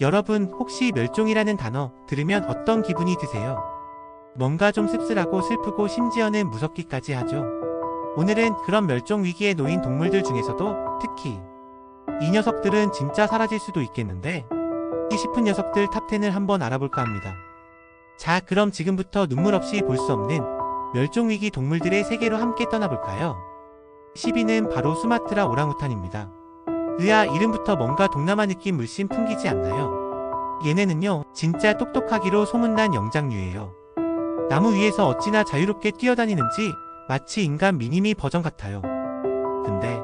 여러분 혹시 멸종이라는 단어 들으면 어떤 기분이 드세요? 뭔가 좀 씁쓸하고 슬프고 심지어는 무섭기까지 하죠. 오늘은 그런 멸종 위기에 놓인 동물들 중에서도 특히 이 녀석들은 진짜 사라질 수도 있겠는데 이 싶은 녀석들 탑10을 한번 알아볼까 합니다. 자, 그럼 지금부터 눈물 없이 볼 수 없는 멸종 위기 동물들의 세계로 함께 떠나볼까요? 10위는 바로 수마트라 오랑우탄입니다. 으아, 이름부터 뭔가 동남아 느낌 물씬 풍기지 않나요? 얘네는요, 진짜 똑똑하기로 소문난 영장류예요. 나무 위에서 어찌나 자유롭게 뛰어다니는지 마치 인간 미니미 버전 같아요. 근데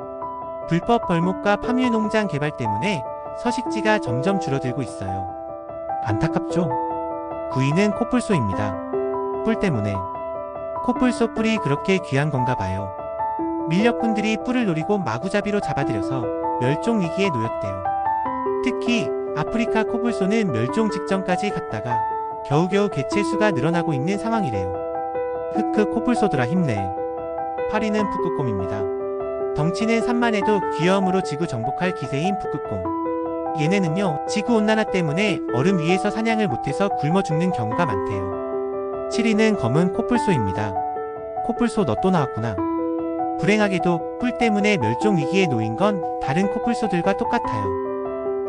불법 벌목과 파뮤 농장 개발 때문에 서식지가 점점 줄어들고 있어요. 안타깝죠? 9위는 코뿔소입니다. 뿔 때문에. 코뿔소 뿔이 그렇게 귀한 건가 봐요. 밀렵꾼들이 뿔을 노리고 마구잡이로 잡아들여서 멸종 위기에 놓였대요. 특히 아프리카 코뿔소는 멸종 직전까지 갔다가 겨우겨우 개체 수가 늘어나고 있는 상황이래요. 흑흑 코뿔소들아 힘내. 8위는 북극곰입니다. 덩치는 산만해도 귀여움으로 지구 정복할 기세인 북극곰. 얘네는요, 지구온난화 때문에 얼음 위에서 사냥을 못해서 굶어 죽는 경우가 많대요. 7위는 검은 코뿔소입니다. 코뿔소 너 또 나왔구나. 불행하게도 뿔 때문에 멸종 위기에 놓인 건 다른 코뿔소들과 똑같아요.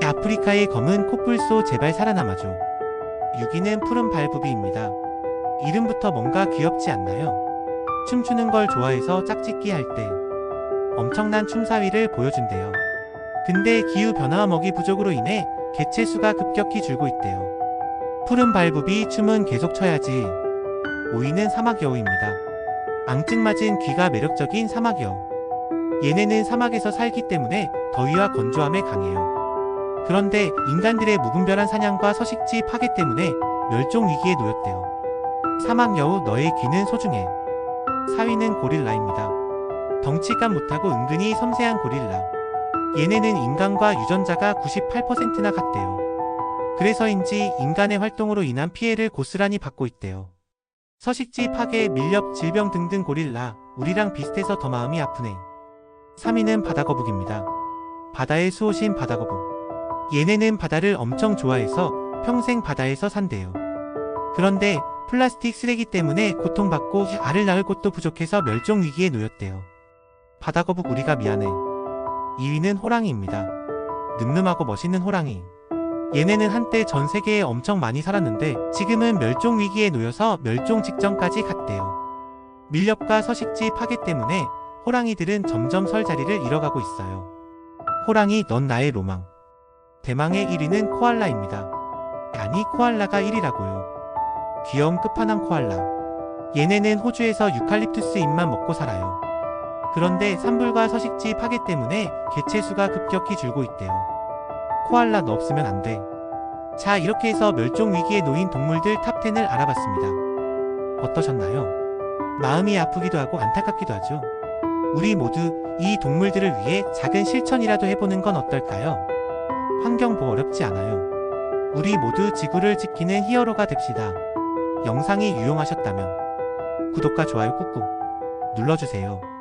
아프리카의 검은 코뿔소 제발 살아남아줘. 6위는 푸른 발부비입니다. 이름부터 뭔가 귀엽지 않나요? 춤추는 걸 좋아해서 짝짓기 할 때 엄청난 춤사위를 보여준대요. 근데 기후 변화와 먹이 부족으로 인해 개체 수가 급격히 줄고 있대요. 푸른 발부비 춤은 계속 춰야지. 5위는 사막 여우입니다. 앙증맞은 귀가 매력적인 사막여우. 얘네는 사막에서 살기 때문에 더위와 건조함에 강해요. 그런데 인간들의 무분별한 사냥과 서식지 파괴 때문에 멸종 위기에 놓였대요. 사막 여우 너의 귀는 소중해. 4위는 고릴라입니다. 덩치감 못하고 은근히 섬세한 고릴라. 얘네는 인간과 유전자가 98%나 같대요. 그래서인지 인간의 활동으로 인한 피해를 고스란히 받고 있대요. 서식지 파괴, 밀렵, 질병 등등 고릴라, 우리랑 비슷해서 더 마음이 아프네. 3위는 바다거북입니다. 바다의 수호신 바다거북. 얘네는 바다를 엄청 좋아해서 평생 바다에서 산대요. 그런데 플라스틱 쓰레기 때문에 고통받고 알을 낳을 곳도 부족해서 멸종 위기에 놓였대요. 바다거북 우리가 미안해. 2위는 호랑이입니다. 늠름하고 멋있는 호랑이. 얘네는 한때 전 세계에 엄청 많이 살았는데 지금은 멸종 위기에 놓여서 멸종 직전까지 갔대요. 밀렵과 서식지 파괴 때문에 호랑이들은 점점 설 자리를 잃어가고 있어요. 호랑이 넌 나의 로망. 대망의 1위는 코알라입니다. 아니 코알라가 1위라고요. 귀여운 끝판왕 코알라. 얘네는 호주에서 유칼립투스 잎만 먹고 살아요. 그런데 산불과 서식지 파괴 때문에 개체 수가 급격히 줄고 있대요. 코알라 너 없으면 안 돼. 자, 이렇게 해서 멸종 위기에 놓인 동물들 탑10을 알아봤습니다. 어떠셨나요? 마음이 아프기도 하고 안타깝기도 하죠. 우리 모두 이 동물들을 위해 작은 실천이라도 해보는 건 어떨까요? 환경보호 어렵지 않아요. 우리 모두 지구를 지키는 히어로가 됩시다. 영상이 유용하셨다면 구독과 좋아요 꾹꾹 눌러주세요.